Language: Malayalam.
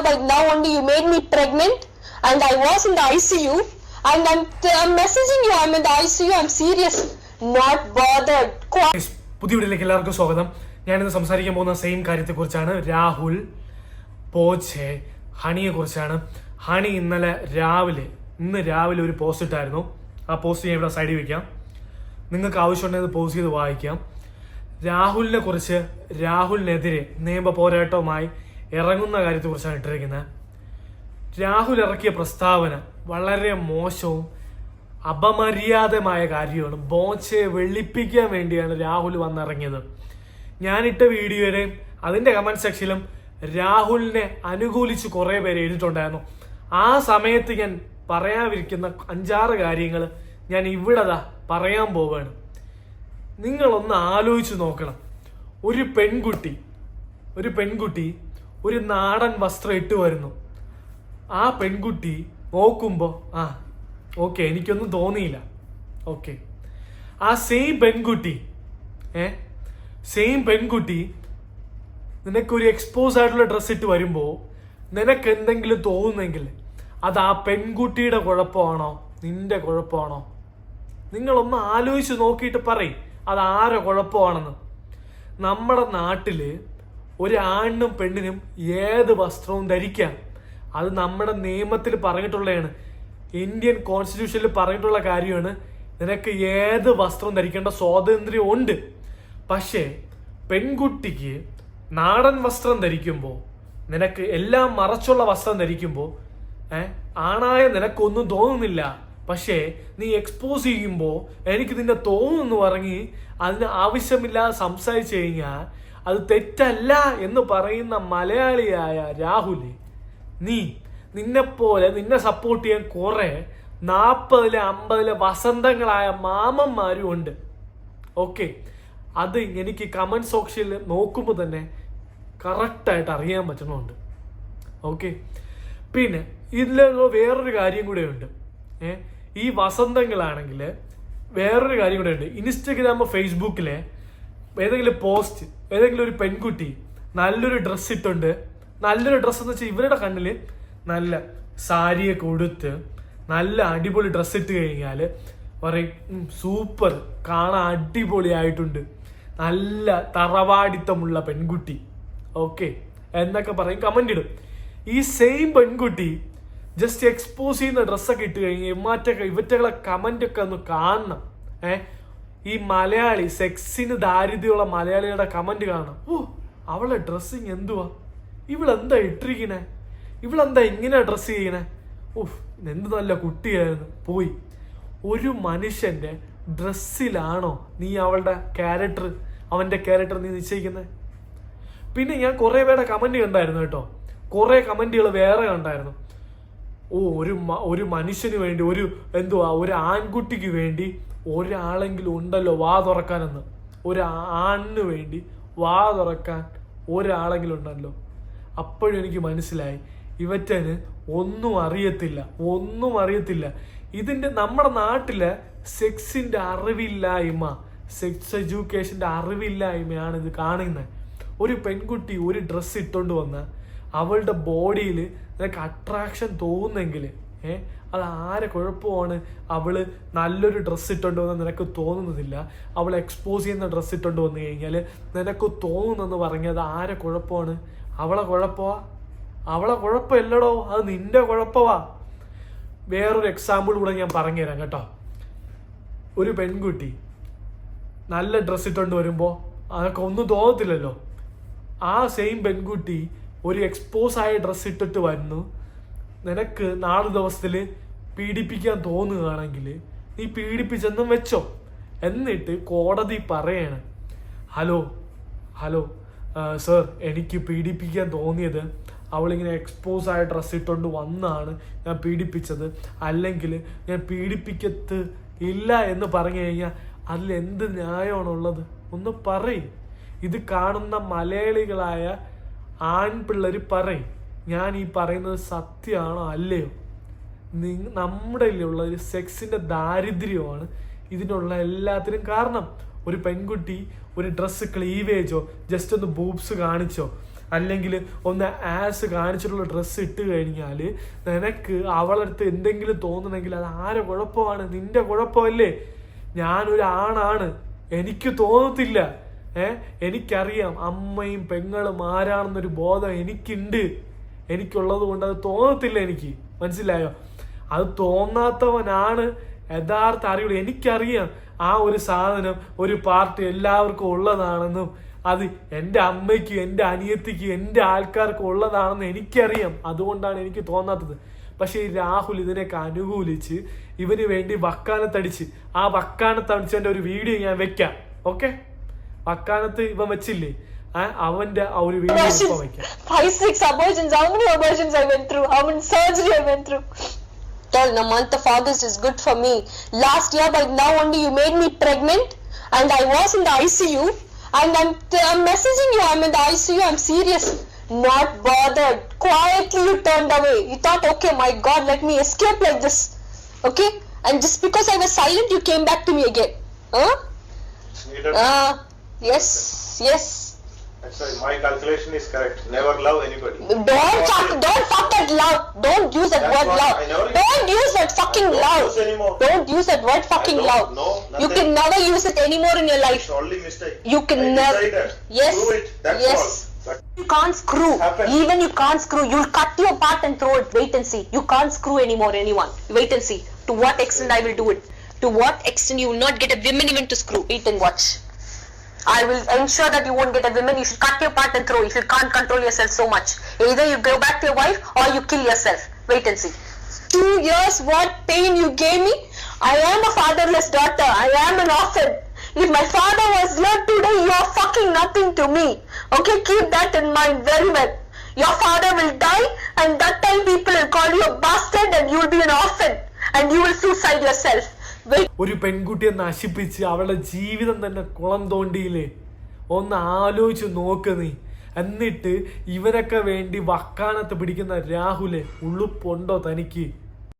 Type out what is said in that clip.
but now only you made me pregnant and I was in the ICU and I'm, I'm messaging you, I'm in the ICU, I'm serious. Not bothered. പുതിയ വീഡിയോയിലേക്ക് എല്ലാവർക്കും സ്വാഗതം ഞാനിന്ന് സംസാരിക്കാൻ പോകുന്ന സെയിം കാര്യത്തെക്കുറിച്ചാണ് രാഹുൽ പോച്ചെ ഹണിയെ കുറിച്ചാണ് ഹണി ഇന്നലെ രാവിലെ ഇന്ന് രാവിലെ ഒരു പോസ്റ്റ് ഇട്ടായിരുന്നു ആ പോസ്റ്റ് ഞാൻ ഇവിടെ സൈഡിൽ വെക്കാം നിങ്ങൾക്ക് ആവശ്യമുണ്ടെങ്കിൽ പോസ്റ്റ് ചെയ്ത് വായിക്കാം രാഹുലിനെ കുറിച്ച് രാഹുലിനെതിരെ നിയമ പോരാട്ടവുമായി ഇറങ്ങുന്ന കാര്യത്തെക്കുറിച്ചാണ് ഇട്ടിരിക്കുന്നത്. രാഹുൽ ഇറക്കിയ പ്രസ്താവന വളരെ മോശവും അപമര്യാദമായ കാര്യമാണ്. ബോച്ചയെ വെള്ളിപ്പിക്കാൻ വേണ്ടിയാണ് രാഹുൽ വന്നിറങ്ങിയത്. ഞാനിട്ട വീഡിയോയുടെ അതിന്റെ കമന്റ് സെക്ഷനിലും രാഹുലിനെ അനുകൂലിച്ച് കുറേ പേര് എഴുതിയിട്ടുണ്ടായിരുന്നു. ആ സമയത്ത് ഞാൻ പറയാതിരിക്കുന്ന അഞ്ചാറ് കാര്യങ്ങൾ ഞാൻ ഇവിടെ ദാ പറയാൻ പോവാണ് നിങ്ങളൊന്ന് ആലോചിച്ച് നോക്കണം. ഒരു പെൺകുട്ടി ഒരു പെൺകുട്ടി ഒരു നാടൻ വസ്ത്രം ഇട്ട് വരുന്നു. ആ പെൺകുട്ടി നോക്കുമ്പോ ആ ഓക്കെ എനിക്കൊന്നും തോന്നിയില്ല. ഓക്കെ ആ സെയിം പെൺകുട്ടി ഏ സെയിം പെൺകുട്ടി നിനക്കൊരു എക്സ്പോസ് ആയിട്ടുള്ള ഡ്രസ്സ് ഇട്ട് വരുമ്പോൾ നിനക്ക് എന്തെങ്കിലും തോന്നുന്നെങ്കിൽ അത് ആ പെൺകുട്ടിയുടെ കുഴപ്പമാണോ? നിന്റെ കുഴപ്പമാണോ? നിങ്ങളൊന്ന് ആലോചിച്ച് നോക്കിയിട്ട് പറയും അത് ആരെ കുഴപ്പമാണെന്ന്? നമ്മുടെ നാട്ടിൽ ഒരു ആണിനും പെണ്ണിനും ഏത് വസ്ത്രവും ധരിക്കാം. അത് നമ്മുടെ നിയമത്തിൽ പറഞ്ഞിട്ടുള്ളതാണ്. ഇന്ത്യൻ കോൺസ്റ്റിറ്റ്യൂഷനിൽ പറഞ്ഞിട്ടുള്ള കാര്യമാണ് നിനക്ക് ഏത് വസ്ത്രം ധരിക്കേണ്ട സ്വാതന്ത്ര്യം ഉണ്ട്. പക്ഷേ പെൺകുട്ടിക്ക് നാടൻ വസ്ത്രം ധരിക്കുമ്പോൾ നിനക്ക് എല്ലാം മറച്ചുള്ള വസ്ത്രം ധരിക്കുമ്പോൾ ഏഹ് ആണായ നിനക്കൊന്നും തോന്നുന്നില്ല. പക്ഷേ നീ എക്സ്പോസ് ചെയ്യുമ്പോൾ എനിക്ക് നിന്നെ തോന്നുന്നു പറഞ്ഞ് അതിന് ആവശ്യമില്ലാതെ സംസാരിച്ചു കഴിഞ്ഞാൽ അത് തെറ്റല്ല എന്ന് പറയുന്ന മലയാളിയായ രാഹുൽ നീ നിന്നെപ്പോലെ നിന്നെ സപ്പോർട്ട് ചെയ്യാൻ കുറെ നാൽപ്പതിലെ അമ്പതിലെ വസന്തങ്ങളായ മാമന്മാരും ഉണ്ട്. ഓക്കെ അത് എനിക്ക് കമന്റ് സെക്ഷനിൽ നോക്കുമ്പോൾ തന്നെ കറക്റ്റായിട്ട് അറിയാൻ പറ്റണമുണ്ട് ഓക്കെ പിന്നെ ഇതിലുള്ള വേറൊരു കാര്യം കൂടെ ഉണ്ട്. ഈ വസന്തങ്ങളാണെങ്കിൽ വേറൊരു കാര്യം കൂടെ ഉണ്ട്. ഇൻസ്റ്റഗ്രാം ഫേസ്ബുക്കിലെ ഏതെങ്കിലും പോസ്റ്റ് ഏതെങ്കിലും ഒരു പെൺകുട്ടി നല്ലൊരു ഡ്രസ്സ് ഇട്ടുണ്ട്. നല്ലൊരു ഡ്രസ്സ് എന്ന് വെച്ചാൽ ഇവരുടെ കണ്ണിൽ നല്ല സാരിയൊക്കെ ഉടുത്ത് നല്ല അടിപൊളി ഡ്രസ്സ് ഇട്ട് കഴിഞ്ഞാൽ പറയും സൂപ്പർ കാണാൻ അടിപൊളിയായിട്ടുണ്ട്. നല്ല തറവാടിത്തമുള്ള പെൺകുട്ടി. ഓക്കെ എന്നൊക്കെ പറയും കമന്റ് ഇടും. ഈ സെയിം പെൺകുട്ടി ജസ്റ്റ് എക്സ്പോസ് ചെയ്യുന്ന ഡ്രസ്സൊക്കെ ഇട്ട് കഴിഞ്ഞ് ഇമാറ്റൊക്കെ ഇവറ്റകളെ ഒക്കെ ഒന്ന് കാണണം. ഏ ഈ മലയാളി സെക്സിന് ദാരിദ്ര്യമുള്ള മലയാളിയുടെ കമന്റ് കാണാം. ഓ അവളെ ഡ്രസ്സിങ് എന്തുവാ? ഇവളെന്താ ഇട്ടിരിക്കണേ? ഇവളെന്താ ഇങ്ങനെ ഡ്രസ്സ് ചെയ്യണേ? ഓഹ് എന്ത് നല്ല കുട്ടിയായിരുന്നു. പോയി. ഒരു മനുഷ്യന്റെ ഡ്രസ്സിലാണോ നീ അവളുടെ ക്യാരക്ടർ? അവന്റെ ക്യാരക്ടർ നീ നിശ്ചയിക്കുന്നത് പിന്നെ ഞാൻ കുറെ പേരുടെ കമന്റ് കണ്ടായിരുന്നു കേട്ടോ. കുറെ കമന്റുകൾ വേറെ കണ്ടായിരുന്നു. ഓ ഒരു ഒരു മനുഷ്യന് വേണ്ടി ഒരു എന്തുവാ ഒരു ആൺകുട്ടിക്ക് വേണ്ടി ഒരാളെങ്കിലും ഉണ്ടല്ലോ വാ തുറക്കാനെന്ന്. ഒരു ആണിന് വേണ്ടി വാ തുറക്കാൻ ഒരാളെങ്കിലും ഉണ്ടല്ലോ. അപ്പോഴും എനിക്ക് മനസ്സിലായി ഇവറ്റന് ഒന്നും അറിയത്തില്ല ഒന്നും അറിയത്തില്ല. ഇതിന്റെ നമ്മുടെ നാട്ടിലെ സെക്സിന്റെ അറിവില്ലായ്മ സെക്സ് എഡ്യൂക്കേഷന്റെ അറിവില്ലായ്മയാണ് ഇത് കാണുന്നത്. ഒരു പെൺകുട്ടി ഒരു ഡ്രസ്സ് ഇട്ടുകൊണ്ട് വന്ന് അവളുടെ ബോഡിയിൽ നിനക്ക് അട്രാക്ഷൻ തോന്നുന്നെങ്കിൽ ഏ? അത് ആരെ കുഴപ്പമാണ്? അവൾ നല്ലൊരു ഡ്രസ്സ് ഇട്ടുണ്ടോ എന്ന് നിനക്ക് തോന്നുന്നതില്ല. അവൾ എക്സ്പോസ് ചെയ്യുന്ന ഡ്രസ്സ് ഇട്ടുണ്ടോ വന്നു കഴിഞ്ഞാൽ നിനക്ക് തോന്നുന്നെന്ന് പറഞ്ഞത് ആരെ കുഴപ്പമാണ്? അവളെ കുഴപ്പമാ? അവളെ കുഴപ്പമില്ലടോ. അത് നിന്റെ കുഴപ്പമാ. വേറൊരു എക്സാമ്പിൾ കൂടെ ഞാൻ പറഞ്ഞുതരാം കേട്ടോ. ഒരു പെൺകുട്ടി നല്ല ഡ്രസ്സ് ഇട്ടുകൊണ്ട് വരുമ്പോൾ അതൊക്കെ ഒന്നും തോന്നത്തില്ലല്ലോ. ആ സെയിം പെൺകുട്ടി ഒരു എക്സ്പോസ് ആയ ഡ്രസ്സ് ഇട്ടിട്ട് വരുന്നു നിനക്ക് നാല് ദിവസത്തിൽ പീഡിപ്പിക്കാൻ തോന്നുകയാണെങ്കിൽ നീ പീഡിപ്പിച്ചെന്നും വെച്ചോ. എന്നിട്ട് കോടതി പറയാണ് ഹലോ ഹലോ സർ എനിക്ക് പീഡിപ്പിക്കാൻ തോന്നിയത് അവളിങ്ങനെ എക്സ്പോസ് ആയ ഡ്രസ്സ് ഇട്ടുകൊണ്ട് വന്നാണ് ഞാൻ പീഡിപ്പിച്ചത്. അല്ലെങ്കിൽ ഞാൻ പീഡിപ്പിക്കത്ത് ഇല്ല എന്ന് പറഞ്ഞു കഴിഞ്ഞാൽ അതിൽ എന്ത് ന്യായമാണുള്ളത്? ഒന്ന് പറയും. ഇത് കാണുന്ന മലയാളികളായ ആൺപിള്ളേർ പറയും. ഞാൻ ഈ പറയുന്നത് സത്യമാണോ അല്ലയോ? നമ്മുടെ ഉള്ള ഒരു സെക്സിന്റെ ദാരിദ്ര്യമാണ് ഇതിനുള്ള എല്ലാത്തിനും കാരണം. ഒരു പെൺകുട്ടി ഒരു ഡ്രസ്സ് ക്ലീവേജോ ജസ്റ്റ് ഒന്ന് ബൂബ്സ് കാണിച്ചോ അല്ലെങ്കിൽ ഒന്ന് ആസ് കാണിച്ചിട്ടുള്ള ഡ്രസ്സ് ഇട്ട് കഴിഞ്ഞാൽ നിനക്ക് അവളടുത്ത് എന്തെങ്കിലും തോന്നണമെങ്കിൽ അത് ആരെ കുഴപ്പമാണ്? നിന്റെ കുഴപ്പമല്ലേ? ഞാനൊരു ആണാണ് എനിക്ക് തോന്നത്തില്ല. ഏ? എനിക്കറിയാം അമ്മയും പെങ്ങളും ആരാണെന്നൊരു ബോധം എനിക്കുണ്ട്. എനിക്കുള്ളത് കൊണ്ട് അത് തോന്നത്തില്ല എനിക്ക്. മനസ്സിലായോ? അത് തോന്നാത്തവനാണ് യഥാർത്ഥ അറിവ് എനിക്കറിയാം ആ ഒരു സാധനം ഒരു പാർട്ടി എല്ലാവർക്കും ഉള്ളതാണെന്നും അത് എന്റെ അമ്മയ്ക്ക് എന്റെ അനിയത്തിക്ക് എന്റെ ആൾക്കാർക്കും ഉള്ളതാണെന്ന് എനിക്കറിയാം. അതുകൊണ്ടാണ് എനിക്ക് തോന്നാത്തത്. പക്ഷേ ഈ രാഹുൽ ഇതിനൊക്കെ അനുകൂലിച്ച് ഇവന് വേണ്ടി വക്കാനത്തടിച്ച് ആ വക്കാനത്തടിച്ചതിന്റെ ഒരു വീഡിയോ ഞാൻ വെക്കാം. ഓക്കെ? വക്കാനത്ത് ഇവൻ വെച്ചില്ലേ? അവന്റെ ആ ഒരു വീഡിയോ ഇപ്പൊ വെക്കാം Five, six abortions. How many abortions I went through? How many surgery I went through? Tell the month of August is good for me. Last year, by now only you made me pregnant, and I was in the ICU, and I'm, I'm messaging you. I'm in the ICU. I'm serious. Not bothered. Quietly you turned away. You thought, okay, my God, let me escape like this. Okay? And just because I was silent, you came back to me again. Huh? Needed. Uh, yes, yes. Actually, my calculation is correct. Never love anybody. Don't fuck, don't fuck that love. Don't use that That's word love. Don't use that fucking don't love. use. Don't use that word fucking love. know You can never use it anymore in your life. It's only mistake. You can never-. Yes. Do it. That's Yes. all. You can't screw. Even you can't screw. You'll cut your part and throw it. Wait and see. You can't screw anymore anyone. Wait and see. To what extent I will do it. To what extent you will not get a women even to screw. Wait and watch. I will ensure that you won't get a women. You should cut your part and throw. If you can't control yourself so much, either you go back to your wife or you kill yourself. Wait and see. Two years, what pain you gave me. I am a fatherless daughter. I am an orphan. If my father was here today, you are fucking nothing to me. Okay, keep that in mind very well. Your father will die, and that time people will call you a bastard, and you will be an orphan, and you will suicide yourself. ഒരു പെൺകുട്ടിയെ നശിപ്പിച്ച് അവളുടെ ജീവിതം തന്നെ കുളം തോണ്ടിയില്ലേ? ഒന്ന് ആലോചിച്ച് നോക്ക് നീ. എന്നിട്ട് ഇവരൊക്കെ വേണ്ടി വക്കാനത്ത് പിടിക്കുന്ന രാഹുലെ ഉള്ളുപ്പുണ്ടോ തനിക്ക്?